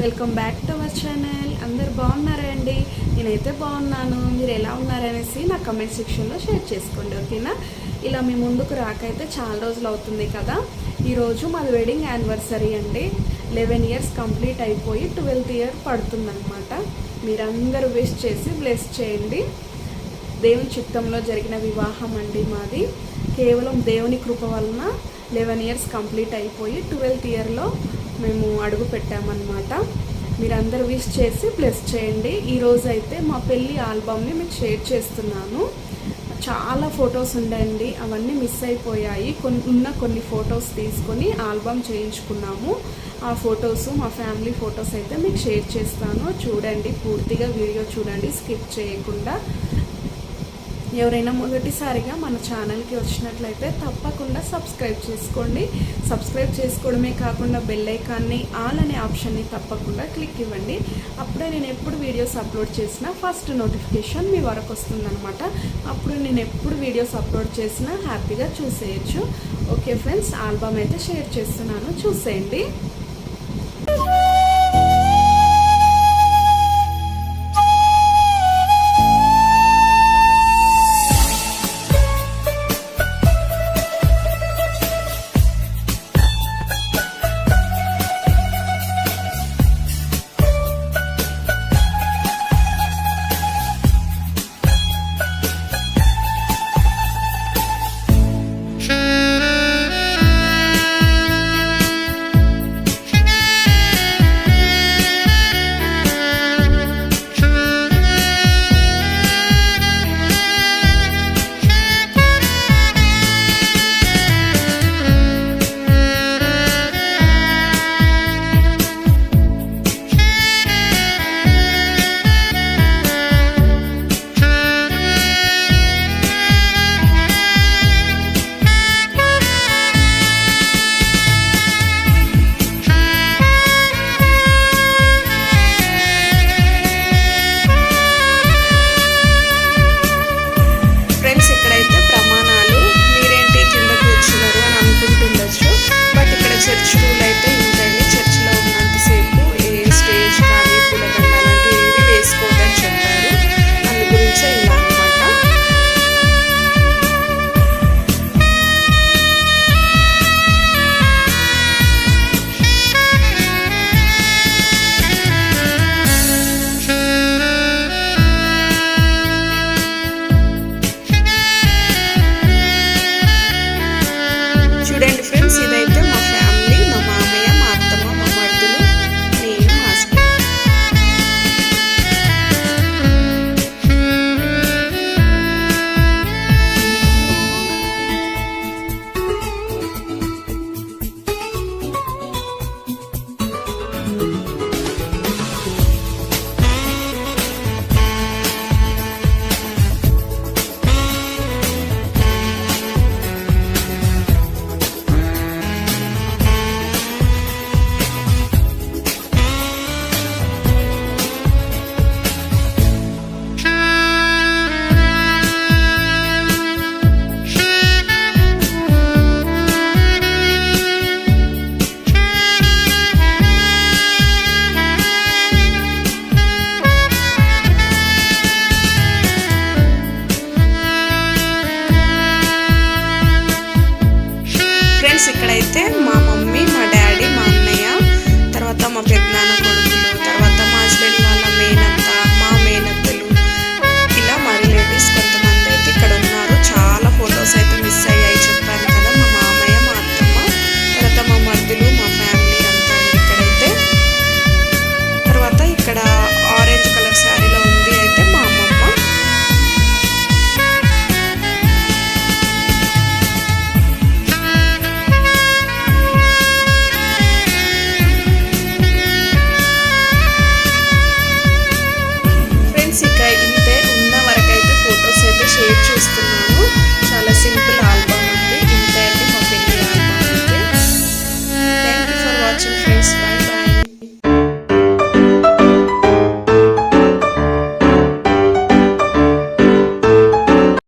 Welcome back to our channel. అందరు బాగున్నారా అండి? నేనైతే బాగున్నాను. మీరు ఎలా ఉన్నారనేసి నా కమెంట్ సెక్షన్లో షేర్ చేసుకోండి ఓకేనా ఇలా మీ ముందుకు రాకైతే చాలా రోజులు అవుతుంది కదా. ఈరోజు మాది వెడ్డింగ్ యానివర్సరీ అండి. లెవెన్ ఇయర్స్ కంప్లీట్ అయిపోయి ట్వెల్త్ ఇయర్ పడుతుందనమాట మీరందరూ విష్ చేసి బ్లెస్ చేయండి. దేవుని చిత్తంలో జరిగిన వివాహం అండి మాది. కేవలం దేవుని కృప వలన లెవెన్ ఇయర్స్ కంప్లీట్ అయిపోయి ట్వెల్త్ ఇయర్లో మేము అడుగు పెట్టామన్నమాట. మీరందరూ విష్ చేసి ప్లస్ చేయండి. ఈరోజు అయితే మా పెళ్ళి ఆల్బమ్ని మీకు షేర్ చేస్తున్నాను. చాలా ఫొటోస్ ఉండండి. అవన్నీ మిస్ అయిపోయాయి. కొన్ని ఉన్న కొన్ని ఫొటోస్ తీసుకొని ఆల్బమ్ చేయించుకున్నాము. ఆ ఫొటోస్ మా ఫ్యామిలీ ఫొటోస్ అయితే మీకు షేర్ చేస్తాను. చూడండి పూర్తిగా వీడియో చూడండి స్కిప్ చేయకుండా. ఎవరైనా మొదటిసారిగా మన ఛానల్కి వచ్చినట్లయితే తప్పకుండా సబ్స్క్రైబ్ చేసుకోండి. సబ్స్క్రైబ్ చేసుకోవడమే కాకుండా బెల్ ఐకాన్ని ఆల్ అనే ఆప్షన్ని తప్పకుండా క్లిక్ ఇవ్వండి. అప్పుడే నేను ఎప్పుడు వీడియోస్ అప్లోడ్ చేసినా ఫస్ట్ నోటిఫికేషన్ మీ వరకు వస్తుందన్నమాట. అప్పుడు నేను ఎప్పుడు వీడియోస్ అప్లోడ్ చేసినా హ్యాపీగా చూసేయచ్చు. ఓకే ఫ్రెండ్స్ ఆల్బమ్ అయితే షేర్ చేస్తున్నాను. చూసేయండి. ఇక్కడైతే మా this way.